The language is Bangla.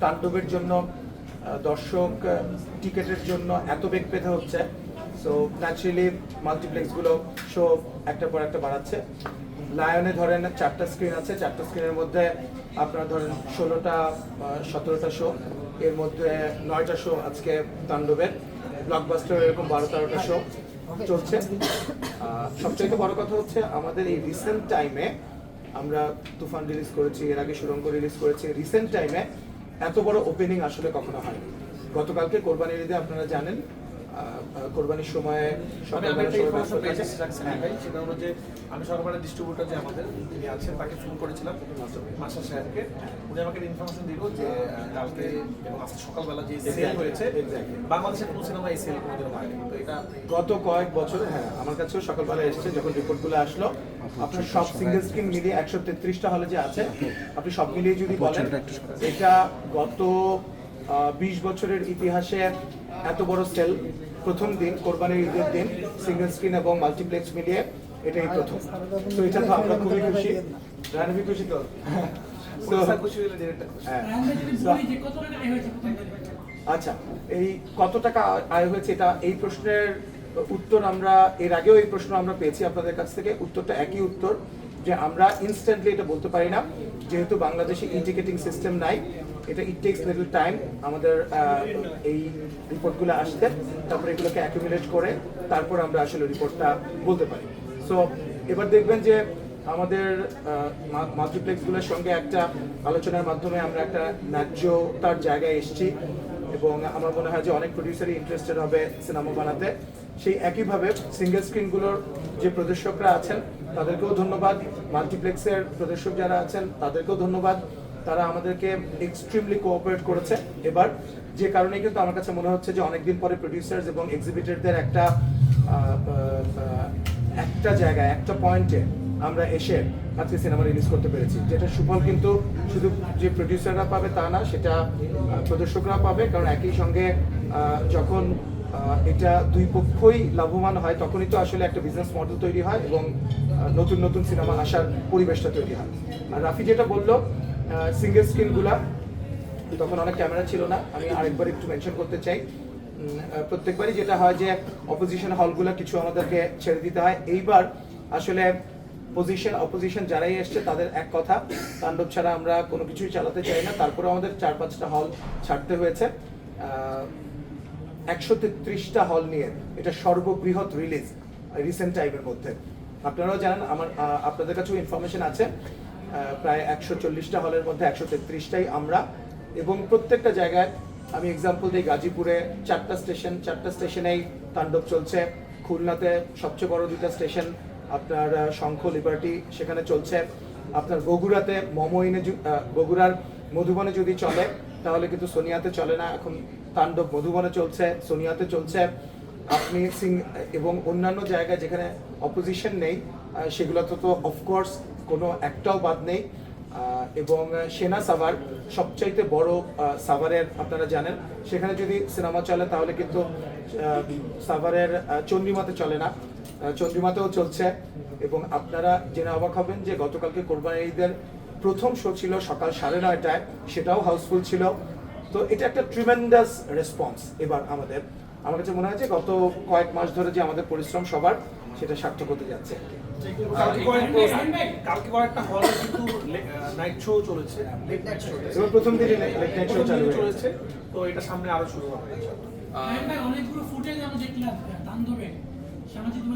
তাণ্ডবের জন্য দর্শক টিকেটের জন্য এত বেগ পেতে হচ্ছে। সো ন্যাচারালি মাল্টিপ্লেক্সগুলো শো একটার পর একটা বাড়াচ্ছে। লায়নে ধরেন চারটা স্ক্রিন আছে। চারটা স্ক্রিনের মধ্যে আপনার ধরেন ষোলোটা সতেরোটা শো এর মধ্যে নয়টা শো আজকে তাণ্ডবের। ব্লকবাস্টার এরকম বারো তেরোটা শো চলছে সবচাইতে বড় কথা হচ্ছে আমাদের এই রিসেন্ট টাইমে আমরা তুফান রিলিজ করেছি, এর আগে সুরঙ্গ রিলিজ করেছি। রিসেন্ট টাইমে এত বড় ওপেনিং আসলে কখনো হয়নি। গতকালকে কোরবানির ঈদে আপনারা জানেন কোরবানির সময়ে আমি একটা ইনফরমেশন পেয়েছি। ভাই সেটা হলো যে আমি সকালবেলা ডিস্ট্রিবিউটর যে আমাদের তিনি আছেন তাকে ফোন করেছিলাম মাস্টার সাহেবকে। উনি আমাকে ইনফরমেশন দিল যে কালকে এবং আজকে সকালবেলা যে সেল হয়েছে বাংলাদেশের কোনো সিনেমা এই সেল কোনোদিনও হয়নি। তো এটা গত কয়েক বছর হ্যাঁ আমার কাছেও সকালবেলা এসছে যখন রিপোর্টগুলো আসলো আপনার সব সিঙ্গেল স্ক্রিন মিলিয়ে একশো তেত্রিশটা হলে যে আছে আপনি সব মিলিয়ে যদি বলেন এটা গত বিশ বছরের ইতিহাসে এত বড় সেল প্রথম দিন কোরবানির ঈদের দিন সিঙ্গেল স্ক্রিন এবং মাল্টিপ্লেক্স মিলিয়ে এটাই প্রথম। তো এটা তো আমরা খুবই খুশি। রানবি খুশি তো? হ্যাঁ? আচ্ছা এই কত টাকা আয় হয়েছে এটা? এই প্রশ্নের উত্তর আমরা এর আগেও এই প্রশ্ন আমরা পেয়েছি আপনাদের কাছ থেকে। উত্তরটা একই উত্তর যে আমরা ইনস্ট্যান্টলি এটা বলতে পারি না। যেহেতু বাংলাদেশে ইন্ডিকেটিং সিস্টেম নাই এটা ইট টেক্স লিটল টাইম আমাদের এই রিপোর্টগুলো আসতে তারপরে এগুলোকে অ্যাকুমুলেট করে, তারপর আমরা আসলে রিপোর্টটা বলতে পারি। সো এবার দেখবেন যে আমাদের মাল্টিপ্লেক্সগুলোর সঙ্গে একটা আলোচনার মাধ্যমে আমরা একটা ন্যায্যতার জায়গায় এসেছি এবং আমার মনে হয় যে অনেক প্রডিউসারই ইন্টারেস্টেড হবে সিনেমা বানাতে। সেই একইভাবে সিঙ্গেল স্ক্রিনগুলোর যে প্রদর্শকরা আছেন, তাদেরকেও ধন্যবাদ। মাল্টিপ্লেক্সের প্রদর্শক যারা আছেন, তাদেরকেও ধন্যবাদ। তারা আমাদেরকে এক্সট্রিমলি কোঅপারেট করেছে। এবার যে কারণে কিন্তু আমার কাছে মনে হচ্ছে যে অনেকদিন পরে প্রডিউসার্স এবং এক্সিবিটরদের একটা একটা জায়গায়, একটা পয়েন্টে আমরা এসে আজকে সিনেমা রিলিজ করতে পেরেছি। যেটা সুফল কিন্তু শুধু যে প্রডিউসাররা পাবে তা না, সেটা প্রদর্শকরা পাবে। কারণ একই সঙ্গে যখন এটা দুই পক্ষই লাভবান হয়, তখনই তো আসলে একটা বিজনেস মডেল তৈরি হয় এবং নতুন নতুন সিনেমা আসার পরিবেশটা তৈরি হয়। আর রাফি যেটা বলল সিঙ্গেল স্ক্রিনগুলা তখন অনেক ক্যামেরা ছিল না, আমি আরেকবার একটু মেনশন করতে চাই। প্রত্যেকবারই যেটা হয় যে অপোজিশন হলগুলো কিছু আমাদেরকে ছেড়ে দিতে হয়। এইবার আসলে পজিশন অপোজিশন যারাই এসছে, তাদের এক কথা। তাণ্ডব ছাড়া আমরা কোনো কিছুই চালাতে চাই না। তারপরে আমাদের চার পাঁচটা হল ছাড়তে হয়েছে। একশো তেত্রিশটা হল নিয়ে এটা সর্ববৃহৎ রিলিজ রিসেন্ট টাইমের মধ্যে। আপনারাও জানেন, আমার আপনাদের কাছেও ইনফরমেশন আছে। প্রায় একশো চল্লিশটা হলের মধ্যে একশো তেত্রিশটাই আমরা। এবং প্রত্যেকটা জায়গায় আমি এক্সাম্পল দিই, গাজীপুরে চারটা স্টেশন চারটা স্টেশনেই তাণ্ডব চলছে। খুলনাতে সবচেয়ে বড় দুইটা স্টেশন আপনার শঙ্খ লিবার্টি সেখানে চলছে। আপনার বগুড়াতে মমইনে বগুড়ার মধুবনে যদি চলে, তাহলে কিন্তু সোনিয়াতে চলে না। এখন তাণ্ডব মধুবনে চলছে, সোনিয়াতে চলছে। আপনি সিং, এবং অন্যান্য জায়গায় যেখানে অপোজিশন নেই সেগুলোতে তো অফকোর্স কোনো একটাও বাদ নেই। এবং সেনা সাভার সবচাইতে বড় সাভারের আপনারা জানেন। সেখানে যদি সিনেমা চলে তাহলে কিন্তু সাভারের চন্ডিমাতে চলে না। চন্ডিমাতেও চলছে। এবং আপনারা জেনে অবাক হবেন যে গতকালকে কোরবানি ঈদের প্রথম শো ছিল সকাল সাড়ে নয়টায়। সেটাও হাউসফুল ছিল। তো এটা একটা ট্রিমেন্ডাস রেসপন্স এবার আমাদের। আমার কাছে মনে হয় যে গত কয়েক মাস ধরে যে আমাদের পরিশ্রম সবার সেটা সার্থক হতে যাচ্ছে। কালকে কয়েক- কালকে কয়েকটা হলে নাইট শো চলেছে। লেট নাইট শো এবার প্রথম দিনই নাইট শো চালু চলেছে। তো এটা সামনে আরও শুরু হবে। হ্যাঁ ভাই, অনেকগুলো ফুটেজ আমি দেখলাম তান্দবে সামাজিক